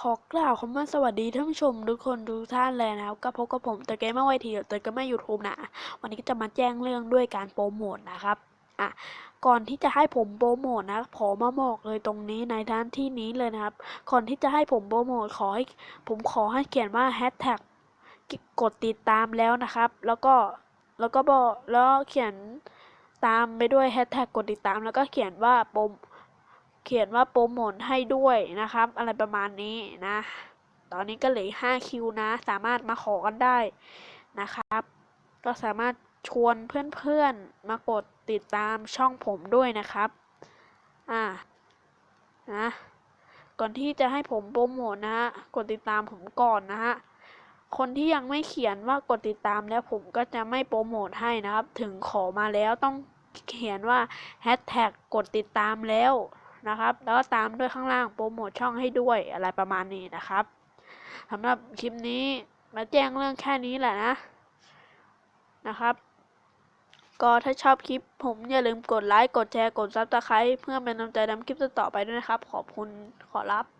ขอกล่าวคำว่าสวัสดีท่านผู้ชมทุกคนทุกท่านเลยนะครับก็พบกับผมเตอร์เกมเมอร์ไวทีเตอร์เกมเมอร์ยูทูบนะ วันนี้ก็จะมาแจ้งเรื่องด้วยการโปรโมทนะครับ อะ ก่อนที่จะให้ผมโปรโมทนะขอมาบอกเลยตรงนี้ในด้านที่นี้เลยนะครับ ก่อนที่จะให้ผมโปรโมทขอให้ผมขอให้เขียนว่าแฮชแท็กกดติดตามแล้วนะครับ แล้วก็แล้วก็บอกแล้วเขียนตามไปด้วยแฮชแท็กกดติดตามแล้วก็เขียนว่าโปร เขียนว่าโปรโมทให้ด้วยนะครับ อะไรประมาณนี้นะ ตอนนี้ก็เหลือ5คิวนะ สามารถมาขอกันได้นะครับ ก็สามารถชวนเพื่อนๆ มากดติดตามช่องผมด้วยนะครับ อ่า นะ ก่อนที่จะให้ผมโปรโมทนะฮะ กดติดตามผมก่อนนะฮะ คนที่ยังไม่เขียนว่ากดติดตามแล้วผมก็จะไม่โปรโมทให้นะครับ ถึงขอมาแล้วต้องเขียนว่าแฮชแท็กกดติดตามแล้ว นะครับ แล้วก็ตามด้วยข้างล่างโปรโมทช่องให้ด้วยอะไรประมาณนี้นะครับสำหรับคลิปนี้มาแจ้งเรื่องแค่นี้แหละนะนะครับ ก็ถ้าชอบคลิปผมอย่าลืมกดไลค์ กดแชร์ กดซับสไครต์เพื่อเป็นกำลังใจทำคลิปต่อไปด้วยนะครับ ขอบคุณขอรับ